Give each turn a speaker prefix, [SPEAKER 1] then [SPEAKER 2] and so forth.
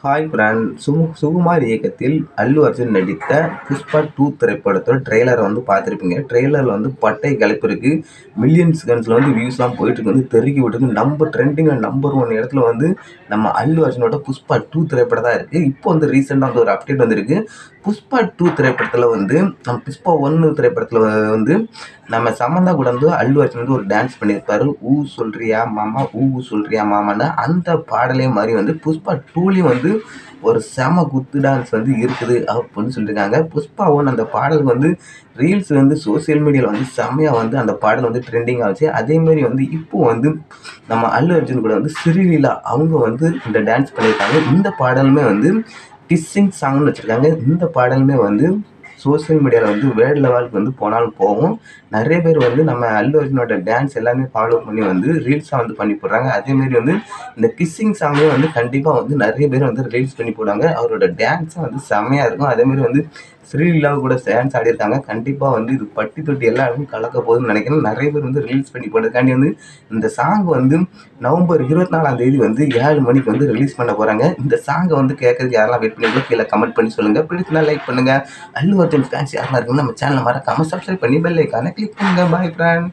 [SPEAKER 1] Hi friend Sumu Sukumar இயக்கத்தில் அல்லு அர்ஜுன் நடித்த Pushpa two திரைப்படத்தோட ட்ரெய்லரை வந்து பார்த்துருப்பீங்க. ட்ரெய்லரில் வந்து பட்டை கிளப்பிருக்கு மில்லியன்ஸ் கன்ஸில் வந்து வியூஸ்லாம் போயிட்டுருக்கு. வந்து தெருக்கி விட்டுருக்கு. நம்ம ட்ரெண்டிங்கில் நம்பர் ஒன் இடத்துல வந்து நம்ம அல்லு அர்ஜுனோட புஷ்பா டூ திரைப்படம் தான் இருக்குது இப்போ வந்து ரீசெண்டாக வந்து ஒரு அப்டேட் வந்திருக்கு. புஷ்பா டூ திரைப்படத்தில் வந்து நம்ம புஷ்பா ஒன்று திரைப்படத்தில் வந்து நம்ம சம்மந்தா கூட வந்து அல்லு அர்ஜுன் வந்து ஒரு டான்ஸ் பண்ணியிருப்பாரு. ஊ சொல்றியா மாமா? ஊ சொல்கிறியா சொல்றியா மாமான்னு அந்த பாடலே மாதிரி வந்து புஷ்பா டூலேயும் வந்து ஒரு செம குத்து டான்ஸ் வந்து இருக்குது அப்படின்னு சொல்லியிருக்காங்க புஷ்பா ஒன் அந்த பாடலுக்கு வந்து ரீல்ஸ் வந்து சோசியல் மீடியாவில் வந்து செம்மையாக வந்து அந்த பாடல் வந்து ட்ரெண்டிங் ஆச்சு அதேமாரி வந்து இப்போ வந்து நம்ம அல்லு அர்ஜுன் கூட வந்து ஸ்ரீலீலா அவங்க வந்து இந்த டான்ஸ் பண்ணியிருக்காங்க. இந்த பாடலுமே வந்து டிஸ்ஸிங் சாங்னு வச்சுருக்காங்க இந்த பாடலுமே வந்து சோஷியல் மீடியாவில் வந்து வேர்ல்டு லெவலுக்கு வந்து போனாலும் போகும். நிறைய பேர் வந்து நம்ம அல்லு அர்ஜுனோட டான்ஸ் எல்லாமே ஃபாலோ பண்ணி வந்து ரீல்ஸாக வந்து பண்ணி போடுறாங்க. அதேமாரி வந்து இந்த கிஸ்ஸிங் சாங்கே வந்து கண்டிப்பாக வந்து நிறைய பேர் வந்து ரீல்ஸ் பண்ணி போடுவாங்க. அவரோட டான்ஸும் வந்து செம்மையாக இருக்கும். அதேமாரி வந்து ஸ்ரீலீலாவு கூட டான்ஸ் ஆடியிருக்காங்க கண்டிப்பாக வந்து இது பட்டி தொட்டி எல்லாருமே கலக்க போகுதுன்னு நினைக்கிறேன். நிறைய பேர் வந்து ரிலீஸ் பண்ணி போடுறதுக்காண்டி வந்து இந்த சாங் வந்து நவம்பர் இருபத்தி நாலாம் தேதி வந்து ஏழு மணிக்கு வந்து ரிலீஸ் பண்ண போகிறாங்க இந்த சாங்கை வந்து கேட்கறதுக்கு யாரெல்லாம் வெயிட் பண்ணிங்களோ கீழே கமெண்ட் பண்ணி சொல்லுங்கள் பிடிச்சினா லைக் பண்ணுங்கள் அல்லு அர்ஜுன் ஃபேன்ஸ் யாரெல்லாம் இருக்குன்னு நம்ம சேனலை மறக்காமல் சப்ஸ்கிரைப் பண்ணி பெல் ஐக்கானை கிளிக் பண்ணுங்கள் பாய் ஃப்ரெண்ட்